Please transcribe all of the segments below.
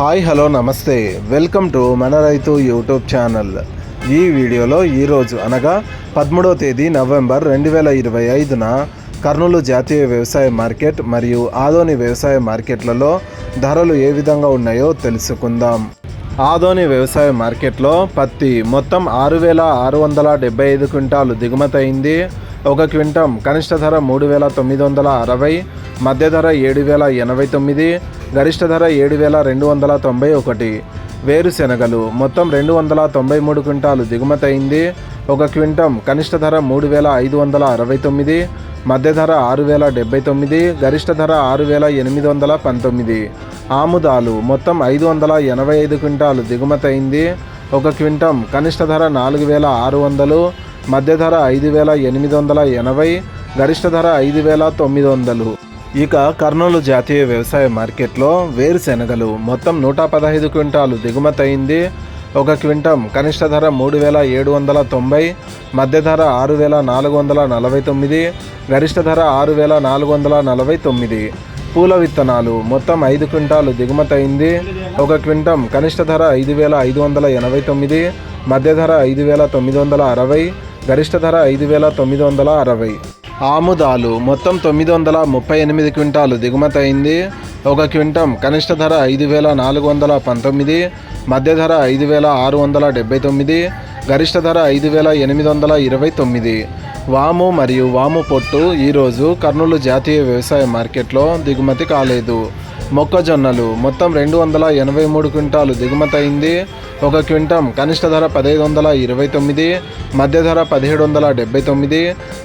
Hi hello నమస్తే. Welcome to మన రైతు యూట్యూబ్ ఛానల్. ఈ వీడియోలో ఈరోజు అనగా పదమూడవ తేదీ నవంబర్ రెండు వేల ఇరవై ఐదున కర్నూలు జాతీయ వ్యవసాయ మార్కెట్ మరియు ఆదోని వ్యవసాయ మార్కెట్లలో ధరలు ఏ విధంగా ఉన్నాయో తెలుసుకుందాం. ఆదోని వ్యవసాయ మార్కెట్లో పత్తి మొత్తం ఆరు వేల ఆరు వందల డెబ్బై ఐదు క్వింటాలు దిగుమతయింది ఒక క్వింటం కనిష్ట ధర మూడు వేల తొమ్మిది వందల అరవై మధ్య ధర ఏడు వేల ఎనభై తొమ్మిది గరిష్ట ధర ఏడు వేల రెండు వందల తొంభై ఒకటి. వేరుశెనగలు మొత్తం రెండు వందల తొంభై మూడు క్వింటాలు దిగుమతి అయింది. ఒక క్వింటం కనిష్ట ధర మూడు వేల ఐదు వందల అరవై తొమ్మిది. మధ్య ధర ఆరు వేల డెబ్బై తొమ్మిది. గరిష్ట ధర ఆరు వేల ఎనిమిది వందల పంతొమ్మిది. ఆముదాలు మొత్తం ఐదు వందల ఎనభై ఐదు క్వింటాలు దిగుమతయింది ఒక క్వింటం కనిష్ట ధర నాలుగు వేల ఆరు వందలు. మధ్య ధర ఐదు వేల ఎనిమిది వందల ఎనభై. గరిష్ట ధర ఐదు వేల తొమ్మిది వందలు. ఇక కర్నూలు జాతీయ వ్యవసాయ మార్కెట్లో వేరుశెనగలు మొత్తం నూట పదహైదు క్వింటాలు దిగుమతి అయింది ఒక క్వింటం కనిష్ట ధర మూడు వేల ఏడు వందల తొంభై మధ్య ధర ఆరు వేల నాలుగు వందల నలభై తొమ్మిది గరిష్ట ధర ఆరు వేల నాలుగు వందల నలభై తొమ్మిది. పూల విత్తనాలు మొత్తం ఐదు క్వింటాలు దిగుమతి అయింది ఒక క్వింటం కనిష్ట ధర ఐదు వేల ఐదు వందల ఎనభై తొమ్మిది మధ్య ధర ఐదు వేల తొమ్మిది వందల అరవై గరిష్ట ధర ఐదు వేల తొమ్మిది వందల అరవై. ఆముదాలు మొత్తం తొమ్మిది వందల ముప్పై ఎనిమిది క్వింటాలు దిగుమతి అయింది. ఒక క్వింటం కనిష్ట ధర ఐదు వేల నాలుగు వందల పంతొమ్మిది మధ్య ధర ఐదు వేల ఆరు వందల డెబ్బై తొమ్మిది గరిష్ట ధర ఐదు వేల ఎనిమిది వందల ఇరవై తొమ్మిది. వాము మరియు వాము పొట్టు ఈరోజు కర్నూలు జాతీయ వ్యవసాయ మార్కెట్లో దిగుమతి కాలేదు. మొక్కజొన్నలు. మొత్తం రెండు వందల ఎనభై మూడు క్వింటాలు దిగుమతి అయింది. ఒక క్వింటం కనిష్ట ధర పదిహేడు వందల ఇరవై తొమ్మిది మధ్య ధర పదిహేడు వందల డెబ్బై తొమ్మిది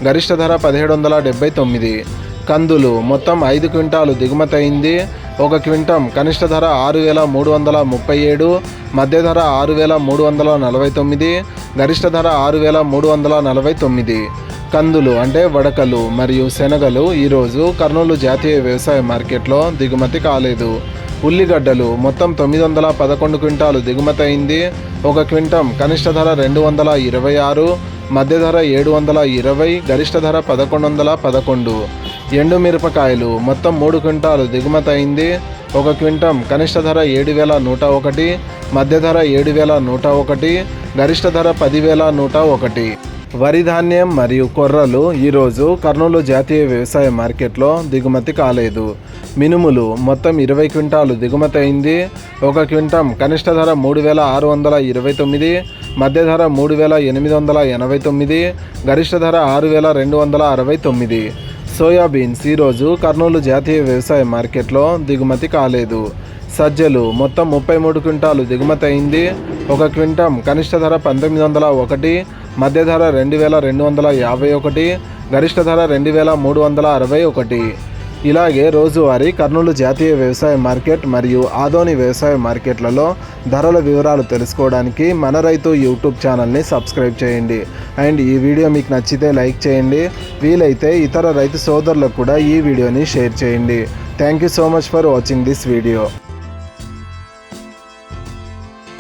గరిష్ట ధర పదిహేడు వందల డెబ్బై తొమ్మిది. కందులు మొత్తం ఐదు క్వింటాలు దిగుమతయింది ఒక క్వింటం కనిష్ట ధర ఆరు వేల మూడు వందల ముప్పై ఏడు మధ్య ధర ఆరు వేల మూడు వందల నలభై తొమ్మిది గరిష్ట ధర ఆరు వేల మూడు వందల నలభై తొమ్మిది. కందులు అంటే వడకలు మరియు శనగలు ఈరోజు కర్నూలు జాతీయ వ్యవసాయ మార్కెట్లో దిగుమతి కాలేదు. ఉల్లిగడ్డలు మొత్తం తొమ్మిది వందల పదకొండు క్వింటాలు దిగుమతి అయింది. ఒక క్వింటం కనిష్ట ధర రెండు వందల ఇరవై ఆరు మధ్య ధర ఏడు వందల ఇరవై గరిష్ట ధర పదకొండు వందల పదకొండు. ఎండు మిరపకాయలు మొత్తం మూడు క్వింటాలు దిగుమతి అయింది. ఒక క్వింటం కనిష్ట ధర ఏడు వేల నూట ఒకటి మధ్య ధర ఏడు వేల నూట ఒకటి గరిష్ట ధర పదివేల నూట ఒకటి. వరి ధాన్యం మరియు కొర్రలు ఈరోజు కర్నూలు జాతీయ వ్యవసాయ మార్కెట్లో దిగుమతి కాలేదు. మినుములు మొత్తం ఇరవై క్వింటాలు దిగుమతి అయింది. ఒక క్వింటం కనిష్ట ధర మూడు వేల ఆరు వందల ఇరవై తొమ్మిది మధ్య ధర మూడు వేల ఎనిమిది వందల ఎనభై తొమ్మిది గరిష్ట ధర ఆరు వేల రెండు వందల అరవై తొమ్మిది. సోయాబీన్స్ ఈరోజు కర్నూలు జాతీయ వ్యవసాయ మార్కెట్లో దిగుమతి కాలేదు. సజ్జలు మొత్తం ముప్పై మూడు క్వింటాలు దిగుమతి అయింది. ఒక క్వింటం కనిష్ట ధర పంతొమ్మిది వందల ఒకటి మధ్య ధర రెండు వేల రెండు వందల యాభై ఒకటి గరిష్ట ధర రెండు వేల మూడు వందల అరవై ఒకటి ఇలాగే రోజువారీ కర్నూలు జాతీయ వ్యవసాయ మార్కెట్ మరియు ఆదోని వ్యవసాయ మార్కెట్లలో ధరల వివరాలు తెలుసుకోవడానికి మన రైతు యూట్యూబ్ ఛానల్ని సబ్స్క్రైబ్ చేయండి. అండ్ ఈ వీడియో మీకు నచ్చితే లైక్ చేయండి. వీలైతే ఇతర రైతు సోదరులకు కూడా ఈ వీడియోని షేర్ చేయండి. Thank you so much for watching this video.